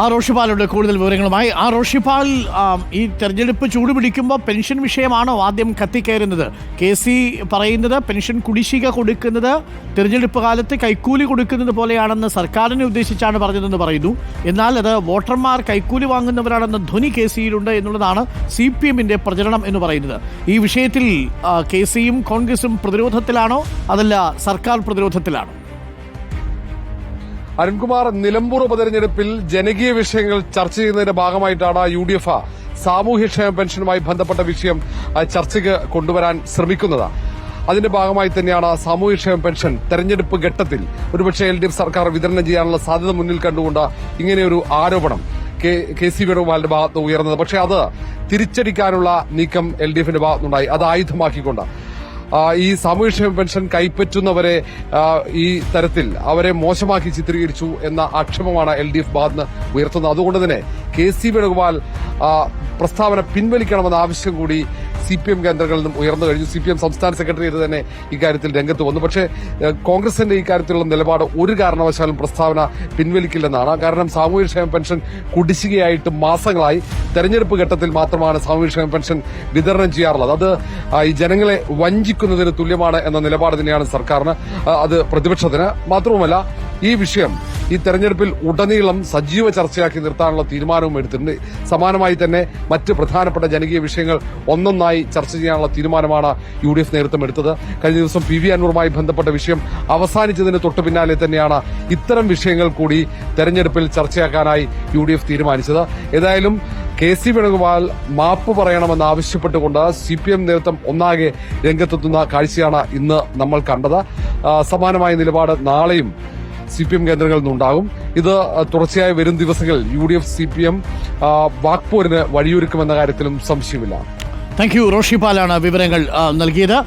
ആ റോഷിപ്പാലുണ്ട് കൂടുതൽ വിവരങ്ങളുമായി ആ റോഷിപ്പാൽ ഈ തെരഞ്ഞെടുപ്പ് ചൂടുപിടിക്കുമ്പോൾ പെൻഷൻ വിഷയമാണോ ആദ്യം കത്തിക്കയറുന്നത് കെ സി പറയുന്നത് പെൻഷൻ കുടിശ്ശിക കൊടുക്കുന്നത് തിരഞ്ഞെടുപ്പ് കാലത്ത് കൈക്കൂലി കൊടുക്കുന്നത് പോലെയാണെന്ന് സർക്കാരിനെ ഉദ്ദേശിച്ചാണ് പറഞ്ഞതെന്ന് പറയുന്നു. എന്നാൽ അത് വോട്ടർമാർ കൈക്കൂലി വാങ്ങുന്നവരാണെന്ന ധ്വനി കെ സിയിലുണ്ട് എന്നുള്ളതാണ് സി പി എമ്മിന്റെ പ്രചരണം എന്ന് പറയുന്നത്. ഈ വിഷയത്തിൽ കെ സിയും കോൺഗ്രസും പ്രതിരോധത്തിലാണോ അതല്ല സർക്കാർ പ്രതിരോധത്തിലാണോ? അരുൺകുമാർ നിലമ്പൂർ ഉപതെരഞ്ഞെടുപ്പിൽ ജനകീയ വിഷയങ്ങൾ ചർച്ച ചെയ്യുന്നതിന്റെ ഭാഗമായിട്ടാണ് യു ഡി എഫ് സാമൂഹ്യക്ഷേമ പെൻഷനുമായി ബന്ധപ്പെട്ട വിഷയം ചർച്ചയ്ക്ക് കൊണ്ടുവരാൻ ശ്രമിക്കുന്നത്. അതിന്റെ ഭാഗമായി തന്നെയാണ് സാമൂഹ്യക്ഷേമ പെൻഷൻ തെരഞ്ഞെടുപ്പ് ഘട്ടത്തിൽ ഒരുപക്ഷെ എൽ ഡി എഫ് സർക്കാർ വിതരണം ചെയ്യാനുള്ള സാധ്യത മുന്നിൽ കണ്ടുകൊണ്ട് ഇങ്ങനെയൊരു ആരോപണം കെ സി വേണുഗോപാലിന്റെ ഭാഗത്ത് ഉയർന്നത്. പക്ഷേ അത് തിരിച്ചടിക്കാനുള്ള നീക്കം എൽ ഡി എഫിന്റെ ഭാഗത്തുനിന്നുണ്ടായി. അത് ആയുധമാക്കിക്കൊണ്ട് ഈ സാമൂഹ്യക്ഷേമ പെൻഷൻ കൈപ്പറ്റുന്നവരെ ഈ തരത്തിൽ അവരെ മോശമാക്കി ചിത്രീകരിച്ചു എന്ന ആക്ഷേപമാണ് എൽ ഡി എഫ് ഭാഗത്ത് ഉയർത്തുന്നത്. അതുകൊണ്ട് തന്നെ കെ സി വേണുഗോപാൽ പ്രസ്താവന പിൻവലിക്കണമെന്ന ആവശ്യം കൂടി സി പി എം കേന്ദ്രങ്ങളിൽ നിന്നും ഉയർന്നു കഴിഞ്ഞു. സി പി എം സംസ്ഥാന സെക്രട്ടേറിയറ്റ് തന്നെ ഇക്കാര്യത്തിൽ രംഗത്ത് വന്നു. പക്ഷേ കോൺഗ്രസിന്റെ ഇക്കാര്യത്തിലുള്ള നിലപാട് ഒരു കാരണവശാലും പ്രസ്താവന പിൻവലിക്കില്ലെന്നാണ്. കാരണം സാമൂഹ്യക്ഷേമ പെൻഷൻ കുടിശ്ശികയായിട്ട് മാസങ്ങളായി തെരഞ്ഞെടുപ്പ് ഘട്ടത്തിൽ മാത്രമാണ് സാമൂഹ്യക്ഷേമ പെൻഷൻ വിതരണം ചെയ്യാറുള്ളത്. അത് ഈ ജനങ്ങളെ വഞ്ചിക്കുന്നതിന് തുല്യമാണ് എന്ന നിലപാട് തന്നെയാണ് സർക്കാരിന് അത് പ്രതിപക്ഷത്തിന്. മാത്രവുമല്ല ഈ വിഷയം ഈ തെരഞ്ഞെടുപ്പിൽ ഉടനീളം സജീവ ചർച്ചയാക്കി നിർത്താനുള്ള തീരുമാനവും എടുത്തിട്ടുണ്ട്. സമാനമായി തന്നെ മറ്റ് പ്രധാനപ്പെട്ട ജനകീയ വിഷയങ്ങൾ ഒന്നൊന്നായി ചർച്ച ചെയ്യാനുള്ള തീരുമാനമാണ് യു ഡി എഫ് നേതൃത്വം എടുത്തത്. കഴിഞ്ഞ ദിവസം പി വി അനൂറുമായി ബന്ധപ്പെട്ട വിഷയം അവസാനിച്ചതിന് തൊട്ടു പിന്നാലെ തന്നെയാണ് ഇത്തരം വിഷയങ്ങൾ കൂടി തെരഞ്ഞെടുപ്പിൽ ചർച്ചയാക്കാനായി യു ഡി എഫ് തീരുമാനിച്ചത്. ഏതായാലും കെ സി വേണുഗോപാൽ മാപ്പ് പറയണമെന്ന് ആവശ്യപ്പെട്ടുകൊണ്ട് സി പി എം നേതൃത്വം ഒന്നാകെ രംഗത്തെത്തുന്ന കാഴ്ചയാണ് ഇന്ന് നമ്മൾ കണ്ടത്. സമാനമായ നിലപാട് നാളെയും സി പി എം കേന്ദ്രങ്ങളിൽ നിന്നുണ്ടാകും. ഇത് തുടർച്ചയായ വരും ദിവസങ്ങളിൽ U D F C P M വാക്പോരിന് വഴിയൊരുക്കുമെന്ന കാര്യത്തിലും സംശയമില്ല. താങ്ക് യു റോഷിപ്പാലാണ് വിവരങ്ങൾ നൽകിയത്.